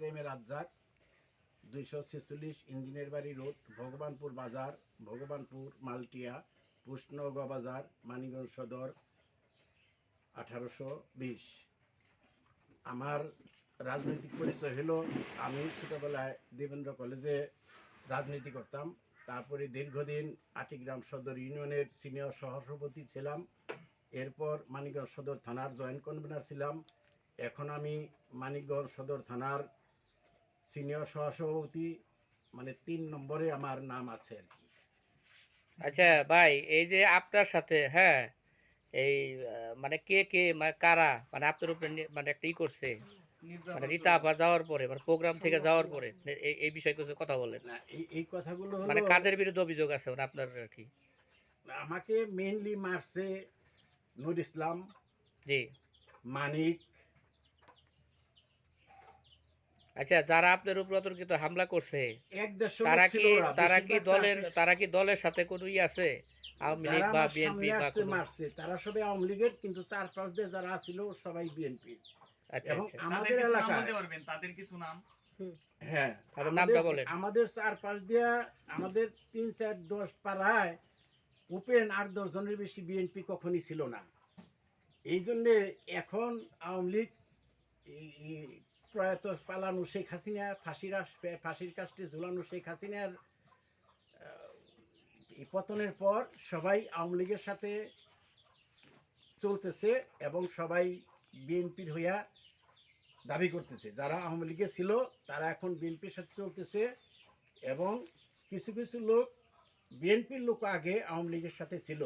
Doctor M A Razzak, দুইশো ছেচল্লিশ engineer বাড়ি রোড, ভগবানপুর বাজার, ভগবানপুর মালটিয়া পুষ্ণগ বাজার মানিগঞ্জ সদর, আঠারোশো বিশ। আমার রাজনৈতিক পরিচয় হলো, আমি ছোটোবেলায় দেবেন্দ্র কলেজে রাজনীতি করতাম। তারপরে দীর্ঘদিন আটিগ্রাম সদর ইউনিয়নের সিনিয়র সহসভাপতি ছিলাম। এরপর মানিকগঞ্জ সদর থানার জয়েন্ট কনভেনার ছিলাম। এখন আমি মানিকগঞ্জ সদর থানার সিনিয়র সহসভাপতি মানে তিন নম্বরে আমার নাম আছে আর কি। আচ্ছা ভাই এই যে আপনার সাথে হ্যাঁ এই মানে কে কে মানে কারা মানে আপনার উপরে মানে একটা ই করছে মানে রীতা আপা যাওয়ার পরে মানে প্রোগ্রাম থেকে যাওয়ার পরে এই এই বিষয়ে কিছু কথা বলেন। না এই এই কথাগুলো মানে কাদের বিরুদ্ধে অভিযোগ আছে মানে আপনার আর কি? আমাকে মেইনলি মারছে নুর ইসলাম জি। মানিক আচ্ছা যারা আপনার উপর অতর্কিত হামলা করছে তারা কি তারা কি দলের তারা কি দলের সাথে কোনো ই আছে? আওয়ামী লীগ বা বিএনপি বা কোনো- মারছে তারা সবাই আওয়ামী লীগের কিন্তু চার পাঁচ দিয়ে যারা ছিল সবাই বিএনপি। আচ্ছা এবং আচ্ছা। আমাদের এলাকায় বলতে পারবেন? তাদের কিছু নাম? হ্যাঁ নামটা বলেন। আমাদের চার পাঁচ দিয়া আমাদের তিন চার দশ পাড়ায় উপেন আট দশ জনের বেশি বিএনপি কখনই ছিল না। এই জন্যে এখন আওয়ামী লীগ প্রয়াত পালানো শেখ হাসিনা, ফাঁসির ফাঁসির কাস্টে ঝুলানো শেখ হাসিনার পতনের পর সবাই আওয়ামী লীগের সাথে চলতেছে এবং সবাই বিএনপির হইয়া দাবি করতেছে। যারা আওয়ামী লীগে ছিল, তারা এখন বিএনপির সাথে চলতেছে এবং কিছু কিছু লোক বিএনপির লোক আগে আওয়ামী লীগের সাথে ছিল।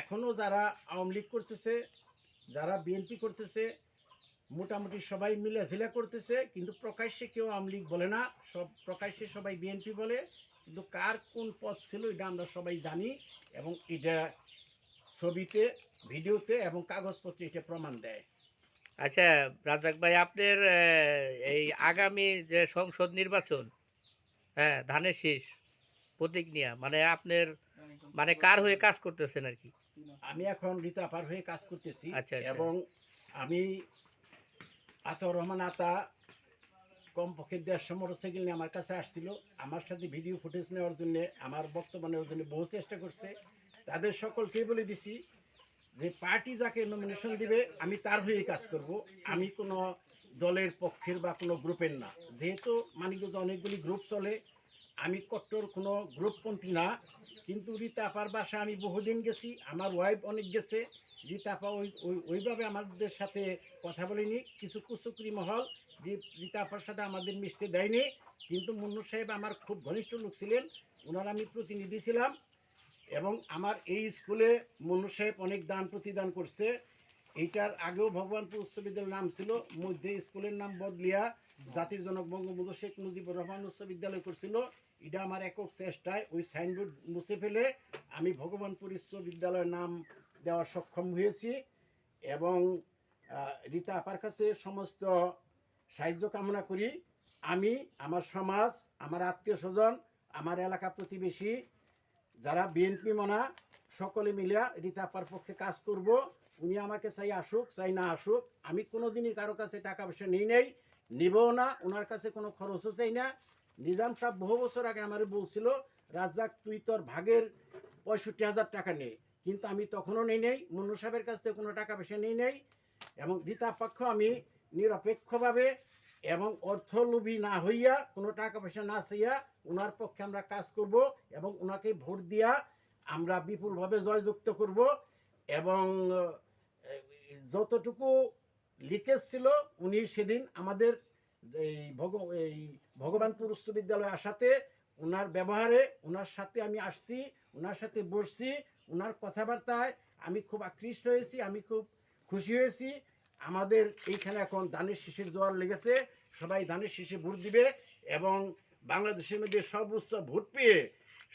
এখনও যারা আওয়ামী লীগ করতেছে, যারা বিএনপি করতেছে মোটামুটি সবাই মিলাঝিলা করতেছে কিন্তু প্রকাশ্যে কেউ আওয়ামী লীগ বলে না। সব প্রকাশ্যে সবাই বিএনপি বলে। কিন্তু কার কোন পথ ছিল এটা আমরা সবাই জানি এবং এটা ছবিতে ভিডিওতে এবং কাগজপত্রে এটা প্রমাণ দেয়। আচ্ছা রাজাক ভাই আপনার এই আগামী যে সংসদ নির্বাচন হ্যাঁ ধানের শীষ প্রতীক নিয়ে মানে আপনার মানে কার হয়ে কাজ করতেছেন আর কি? আমি এখন রীতা পার হয়ে কাজ করতেছি আচ্ছা, আচ্ছা। এবং আমি আতর রহমান আতা কমপক্ষে দেড়শো মোটরসাইকেল নিয়ে আমার কাছে আসছিল। আমার সাথে ভিডিও ফুটেজ নেওয়ার জন্য, আমার বক্তব্য নেওয়ার জন্য বহু চেষ্টা করছে। তাদের সকলকেই বলে দিছি যে পার্টি যাকে নমিনেশন দিবে, আমি তার হয়েই কাজ করব। আমি কোনো দলের পক্ষের বা কোনো গ্রুপের না। যেহেতু মানিকগঞ্জে অনেকগুলি গ্রুপ চলে, আমি কট্টর কোনো গ্রুপপন্থী না। কিন্তু রীতা আপার বাসা আমি বহুদিন গেছি, আমার ওয়াইফ অনেক গেছে রীতা আপা ওই, ওই- ওইভাবে আমাদের সাথে কথা বলেনি, কিছু কুচুকরি মহল যে রীতা আপার সাথে আমাদের মিশতে দেয়নি, কিন্তু মুন্নু সাহেব আমার খুব ঘনিষ্ঠ লোক ছিলেন, ওনার আমি প্রতিনিধি ছিলাম এবং আমার এই স্কুলে মুন্নু সাহেব অনেক দান প্রতিদান করছে, এইটার আগেও ভগবানপুর উচ্চ বিদ্যালয়ের নাম ছিল, মধ্যে স্কুলের নাম বদলিয়া জাতির জনক বঙ্গবন্ধু শেখ মুজিবুর রহমান উচ্চ বিদ্যালয় করছিল এটা আমার একক চেষ্টায় ওই সাইনবোর্ড মুছে ফেলে আমি ভগবানপুর উচ্চ বিদ্যালয়ের নাম দেওয়ার সক্ষম হয়েছি এবং রীতা আপার কাছে সমস্ত সাহায্য কামনা করি। আমি, আমার সমাজ, আমার আত্মীয় স্বজন, আমার এলাকা প্রতিবেশী, যারা বিএনপি মনা, সকলে মিলে রীতা আপার পক্ষে কাজ করব। উনি আমাকে চাই আসুক, চাই না আসুক, আমি কোনোদিনই কারও কাছে টাকা পয়সা নিই নেই, নিবও না, ওনার কাছে কোনো খরচও চাই না। নিজাম সাহেব বহু বছর আগে আমার বলছিল, রাজ্জাক, তুই তোর ভাগের পঁয়ষট্টি হাজার টাকা নে। কিন্তু আমি তখনও নেই নেই, মুন্নু সাহেবের কাছ থেকে কোনো টাকা পয়সা নেই নেই, এবং রীতা পক্ষ আমি নিরপেক্ষভাবে এবং অর্থলোভী না হইয়া কোনো টাকা পয়সা না চাইয়া ওনার পক্ষে আমরা কাজ করব এবং ওনাকে ভোট দিয়া আমরা বিপুলভাবে জয়যুক্ত করব এবং যতটুকু লিকেজ ছিল, উনি সেদিন আমাদের এই ভগ এই ভগবানপুর উচ্চ বিদ্যালয়ে আসাতে ওনার ব্যবহারে ওনার সাথে আমি আসছি ওনার সাথে বসছি ওনার কথাবার্তায় আমি খুব আকৃষ্ট হয়েছি, আমি খুব খুশি হয়েছি। আমাদের এইখানে এখন ধানের শিশির জোয়ার লেগেছে, সবাই ধানের শীষে ভোট দিবে এবং বাংলাদেশের মধ্যে সর্বোচ্চ ভোট পেয়ে,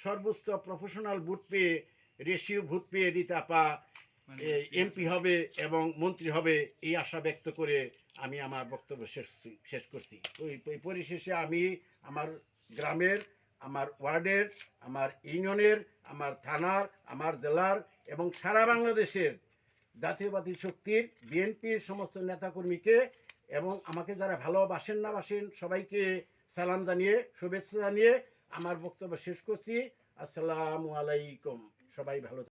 সর্বোচ্চ প্রফেশনাল ভোট পেয়ে রেশিও ভোট পেয়ে রীতাপা এমপি হবে এবং মন্ত্রী হবে এই আশা ব্যক্ত করে আমি আমার বক্তব্য শেষ করছি- শেষ করছি ওই ওই পরিশেষে আমি আমার গ্রামের আমার ওয়ার্ডের আমার ইউনিয়নের আমার থানার আমার জেলার এবং সারা বাংলাদেশের জাতীয়বাদী শক্তির বিএনপির সমস্ত নেতাকর্মীকে এবং আমাকে যারা ভালোবাসেন না বাসেন সবাইকে সালাম জানিয়ে শুভেচ্ছা জানিয়ে আমার বক্তব্য শেষ করছি আসসালামু আলাইকুম সবাই ভালো।